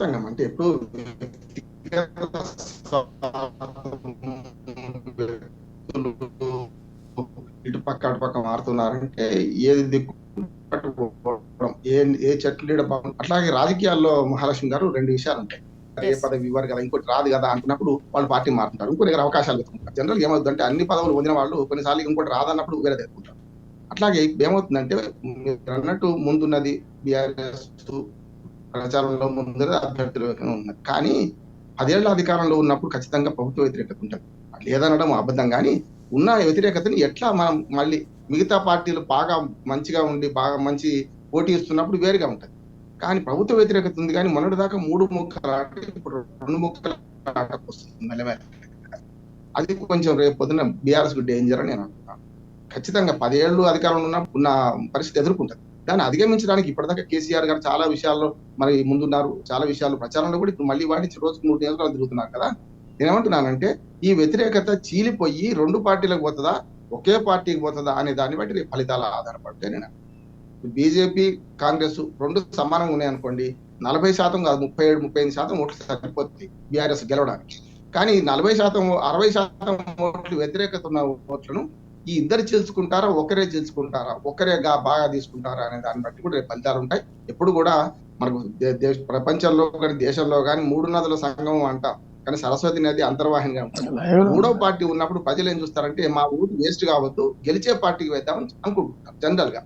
ఖచ్చితంగా అంటే ఎప్పుడు ఇటు పక్క అటు పక్క మారుతున్నారంటే ఏది దిక్కు. ఏ ఏ చెట్లు అట్లాగే రాజకీయాల్లో మహాలక్ష్మి గారు రెండు విషయాలు ఉంటాయి ఏ. పదవి ఇవ్వరు కదా ఇంకోటి రాదు కదా అనుకున్నప్పుడు వాళ్ళు పార్టీ మారుతుంటారు ఇంకో దగ్గర అవకాశాలు వెతుకుంటారు జనరల్ ఏమవుతుందంటే అన్ని పదవులు పొందిన వాళ్ళు కొన్నిసార్లు ఇంకోటి రాదన్నప్పుడు వేరే తెచ్చుకుంటారు అట్లాగే ఏమవుతుందంటే మీరు అన్నట్టు ముందున్నది బీఆర్ఎస్ ప్రచారంలో ముందర అభ్యర్థులు ఉన్నారు. కానీ పదేళ్ళ అధికారంలో ఉన్నప్పుడు ఖచ్చితంగా ప్రభుత్వ వ్యతిరేకత ఉంటుంది. లేదనడం అబద్ధం. కానీ ఉన్న వ్యతిరేకతని ఎట్లా మనం మళ్ళీ మిగతా పార్టీలు బాగా మంచిగా ఉండి బాగా మంచి పోటీ ఇస్తున్నప్పుడు వేరుగా ఉంటుంది. కానీ ప్రభుత్వ వ్యతిరేకత ఉంది. కానీ మొన్నటి దాకా మూడు ముక్కలు ఆట ఇప్పుడు రెండు ముక్కలు ఆటకు వస్తుంది అది కొంచెం రేపు పొద్దున బీఆర్ఎస్ డేంజర్ అని నేను అనుకుంటున్నాను. ఖచ్చితంగా పదేళ్ళు అధికారంలో ఉన్న ఉన్న పరిస్థితి ఎదుర్కొంటుంది. దాన్ని అధిగమించడానికి ఇప్పటిదాకా కేసీఆర్ గారు చాలా విషయాల్లో మరి ముందున్నారు చాలా విషయాలు ప్రచారంలో కూడా ఇప్పుడు మళ్ళీ వాడించి రోజుకు మూడు నియోజకాలు తిరుగుతున్నారు కదా. నేనేమంటున్నానంటే ఈ వ్యతిరేకత చీలిపోయి రెండు పార్టీలకు పోతుందా ఒకే పార్టీకి పోతుందా అనే దాన్ని బట్టి రేపు ఫలితాలు ఆధారపడితే నేను బీజేపీ కాంగ్రెస్ రెండు సమానంగా ఉన్నాయి అనుకోండి నలభై శాతం కాదు ముప్పై ఏడు ముప్పై ఎనిమిది శాతం ఓట్లు సరిపోతుంది బీఆర్ఎస్ గెలవడానికి. కానీ నలభై శాతం అరవై శాతం ఓట్లు వ్యతిరేకత ఉన్న ఓట్లను ఈ ఇద్దరు చేల్చుకుంటారా ఒకరే చేల్చుకుంటారా ఒకరే బాగా తీసుకుంటారా అనే దాన్ని బట్టి కూడా రేపు ఫలితాలు ఉంటాయి. ఎప్పుడు కూడా మనకు ప్రపంచంలో కానీ దేశంలో కానీ మూడు నదుల సంగమం అంటాం. కానీ సరస్వతి నది అంతర్వాహినిగా ఉంటుంది. మూడో పార్టీ ఉన్నప్పుడు ప్రజలు ఏం చూస్తారంటే మా ఊరు వేస్ట్ కావద్దు గెలిచే పార్టీకి వేద్దామని అనుకుంటున్నారు జనరల్గా